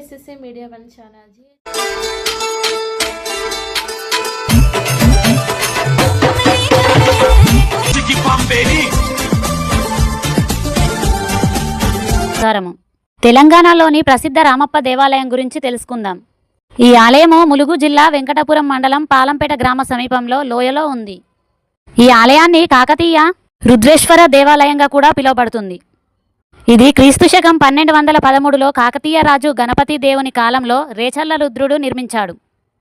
SSA media one channel నమస్కారము తెలంగాణలోని ప్రసిద్ధ రామప్ప దేవాలయం గురించి తెలుసుకుందాం. ఈ ఆలయము ములుగు జిల్లా వెంకటపురం మండలం పాలంపేట గ్రామ సమీపంలో లోయలో ఉంది. ఈ ఆలయాన్ని కాకతీయ రుద్రేశ్వర దేవాలయంగా కూడా పిలువబడుతుంది. ఇది క్రీస్తు శకం పన్నెండు వందల పదమూడులో కాకతీయ రాజు గణపతి దేవుని కాలంలో రేచల్ల రుద్రుడు నిర్మించాడు.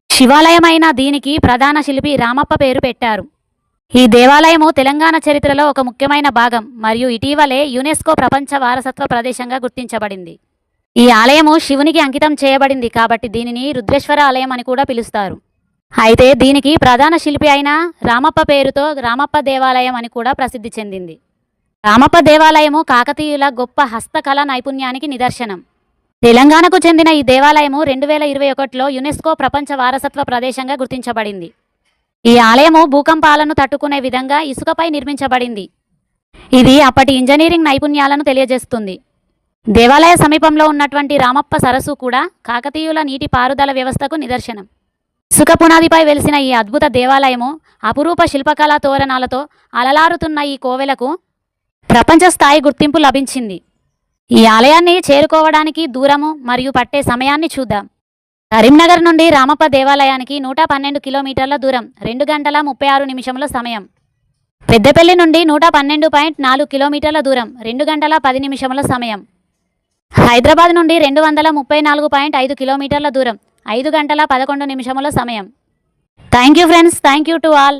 శివాలయమైన దీనికి ప్రధాన శిల్పి రామప్ప పేరు పెట్టారు. ఈ దేవాలయము తెలంగాణ చరిత్రలో ఒక ముఖ్యమైన భాగం మరియు ఇటీవలే యునెస్కో ప్రపంచ వారసత్వ ప్రదేశంగా గుర్తించబడింది. ఈ ఆలయము శివునికి అంకితం చేయబడింది కాబట్టి దీనిని రుద్రేశ్వర ఆలయం అని కూడా పిలుస్తారు. అయితే దీనికి ప్రధాన శిల్పి అయిన రామప్ప పేరుతో రామప్ప దేవాలయం అని కూడా ప్రసిద్ధి చెందింది. రామప్ప దేవాలయము కాకతీయుల గొప్ప హస్తకళ నైపుణ్యానికి నిదర్శనం. తెలంగాణకు చెందిన ఈ దేవాలయము రెండు వేల ఇరవై ఒకటిలో యునెస్కో ప్రపంచ వారసత్వ ప్రదేశంగా గుర్తించబడింది. ఈ ఆలయము భూకంపాలను తట్టుకునే విధంగా ఇసుకపై నిర్మించబడింది. ఇది అప్పటి ఇంజనీరింగ్ నైపుణ్యాలను తెలియజేస్తుంది. దేవాలయ సమీపంలో ఉన్నటువంటి రామప్ప సరస్సు కూడా కాకతీయుల నీటి పారుదల వ్యవస్థకు నిదర్శనం. ఇసుక పునాదిపై వెలిసిన ఈ అద్భుత దేవాలయము అపురూప శిల్పకళా తోరణాలతో అలలారుతున్న ఈ కోవెలకు ప్రపంచ స్థాయి గుర్తింపు లభించింది. ఈ ఆలయాన్ని చేరుకోవడానికి దూరము మరియు పట్టే సమయాన్ని చూద్దాం. కరీంనగర్ నుండి రామప్ప దేవాలయానికి నూట పన్నెండు కిలోమీటర్ల దూరం రెండు గంటల ముప్పై ఆరు నిమిషముల సమయం. పెద్దపల్లి నుండి నూట పన్నెండు పాయింట్ నాలుగు కిలోమీటర్ల దూరం రెండు గంటల పది నిమిషముల సమయం. హైదరాబాద్ నుండి రెండు వందల ముప్పై నాలుగు పాయింట్ ఐదు కిలోమీటర్ల దూరం ఐదు గంటల పదకొండు నిమిషముల సమయం. Thank you friends thank you to all.